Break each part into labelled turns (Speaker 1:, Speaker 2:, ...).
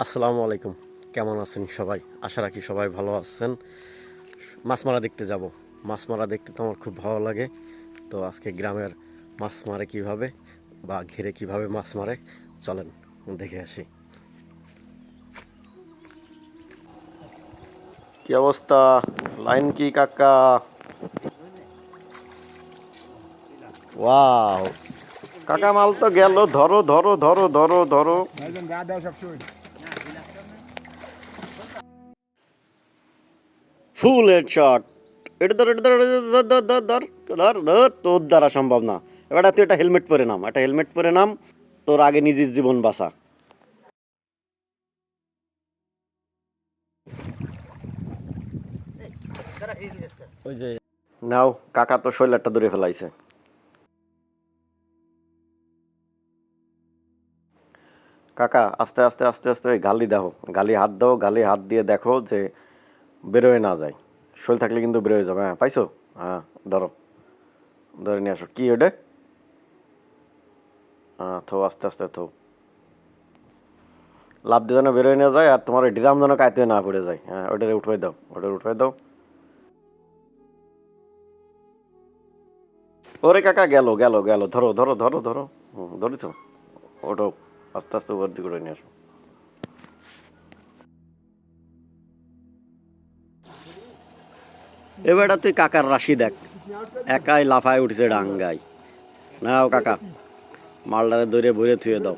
Speaker 1: আসসালামু আলাইকুম। কেমন আছেন সবাই? আশা রাখি সবাই ভালো আছেন। মাছ মারা দেখতে যাব। মাছ মারা দেখতে তো আমার খুব ভালো লাগে। তো আজকে গ্রামের মাছ মারে কীভাবে বা ঘিরে কীভাবে মাছ মারে, চলেন দেখে আসি। কি অবস্থা? লাইন কি কাকা? ওয়াও। কাকা মাল তো গেল। ধরো ধরো ধরো ধরো ধরো। ফুল হেড শট এটা ধর এটা ধর ধর ধর ধর ধর ধর ধর তোর দ্বারা সম্ভব না। এবার তুই একটা হেলমেট পরে নাম একটা হেলমেট পরে নাম তোর আগে নিজের জীবন বাঁচা। ওই যে নাও কাকা তো শৈলারটা দূরে ফেলাইছে। কাকা, আস্তে আস্তে আস্তে আস্তে ওই গালি দেখো গালি হাত দাও, গালি হাত দিয়ে দেখো যে বেরোয় না যায়। শৈল থাকলে কিন্তু বেরোয় যাবে। হ্যাঁ পাইছো? হ্যাঁ ধরো। ধরে নিয়ে আসো। কি ওটা? হ্যাঁ থো, আস্তে আস্তে থো। লাভ দিয়ে যেন বেরোয় না যায় আর তোমার ওই ড্রাম যেন কাইতে না পড়ে যায়। হ্যাঁ ওটারে উঠে দাও, ওটারে উঠে দাও। ওরে কাকা, গেল গেল গেল। ধরো ধরো ধরো ধরো। ধরেছো? ওটো আস্তে আস্তে উপর দিকে নিয়ে আসো এবারটা তুই কাকার রাশি দেখ। একাই লাফায় উঠছে ডাঙ্গাই নাও কাকা মালটারে দৌড়ে ভরে থুয়ে দাও।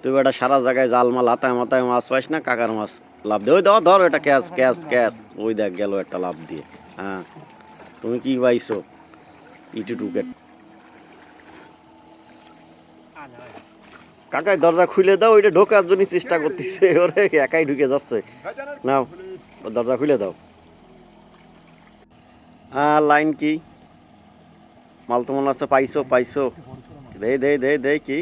Speaker 1: তুই বেটা, সারা জায়গায় জাল মাল, হাতায় মাথায় মাছ পাইস না কাকার মাছ? লাভ দিয়ে ওই দাও ধর, এটা ক্যাচ ক্যাচ ক্যাচ। ওই দেখ গেল একটা লাভ দিয়ে। হ্যাঁ তুমি কি পাইছো? ইটু টুকেট কাকাই দরজা খুলে দাও ওইটা ঢোকার জন্য চেষ্টা করতেছে। ওরে একাই ঢুকে যাচ্ছে। নাও দরজা খুলে দাও। হ্যাঁ লাইন কি? মাল তো মনে হচ্ছে পাইছো পাইছো। দে দে দে দে কি?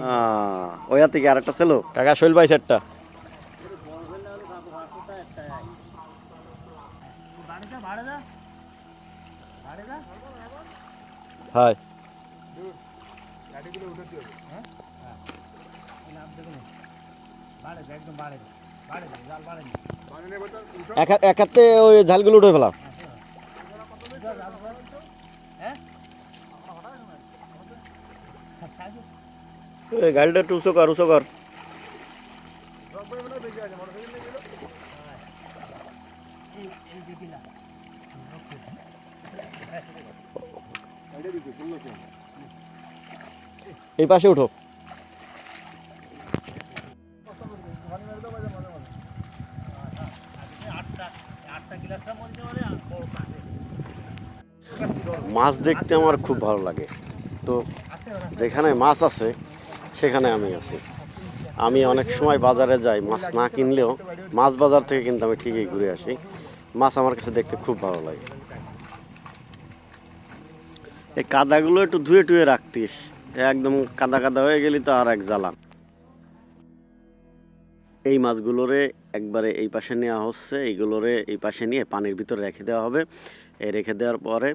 Speaker 1: আহ, ওই হাতে কি আরেকটা ছিল? টাকা শৈল পাইছে একটা হয়
Speaker 2: গাড়িগুলো উঠাতে হবে হ্যাঁ? একদম বাড়ে বাড়ে জাল বাড়ে বাড়ে নেবে তো
Speaker 1: এক হাতে ওই ঝালগুলো উঠে গাড়িটা একটু উঁচু কর উঁচু কর। এই পাশে উঠো। মাছ দেখতে আমার খুব ভালো লাগে। তো যেখানে মাছ আছে, সেখানে আমি আছি। আমি অনেক সময় বাজারে যাই, মাছ না কিনলেও, মাছ বাজার থেকে কিন্তু আমি ঠিকই ঘুরে আসি। মাছ আমার কাছে দেখতে খুব ভালো লাগে। এই কাদাগুলো একটু ধুয়ে টুয়ে রাখতিস। একদম কাদা কাদা হয়ে গেলি তো আর এক জ্বালা। এই মাছগুলোরে একবারে এই পাশে নেওয়া হচ্ছে, এইগুলোরে এই পাশে নিয়ে পানির ভিতরে রেখে দেওয়া হবে। এই রেখে দেওয়ার পরে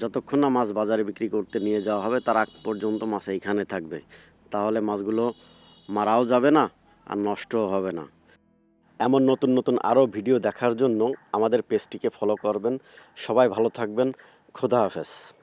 Speaker 1: যতক্ষণ না মাছ বাজারে বিক্রি করতে নিয়ে যাওয়া হবে, তার আগ পর্যন্ত মাছ এইখানে থাকবে। তাহলে মাছগুলো মারাও যাবে না আর নষ্টও হবে না। এমন নতুন নতুন আরও ভিডিও দেখার জন্য আমাদের পেজটিকে ফলো করবেন। সবাই ভালো থাকবেন। খোদা হাফেজ।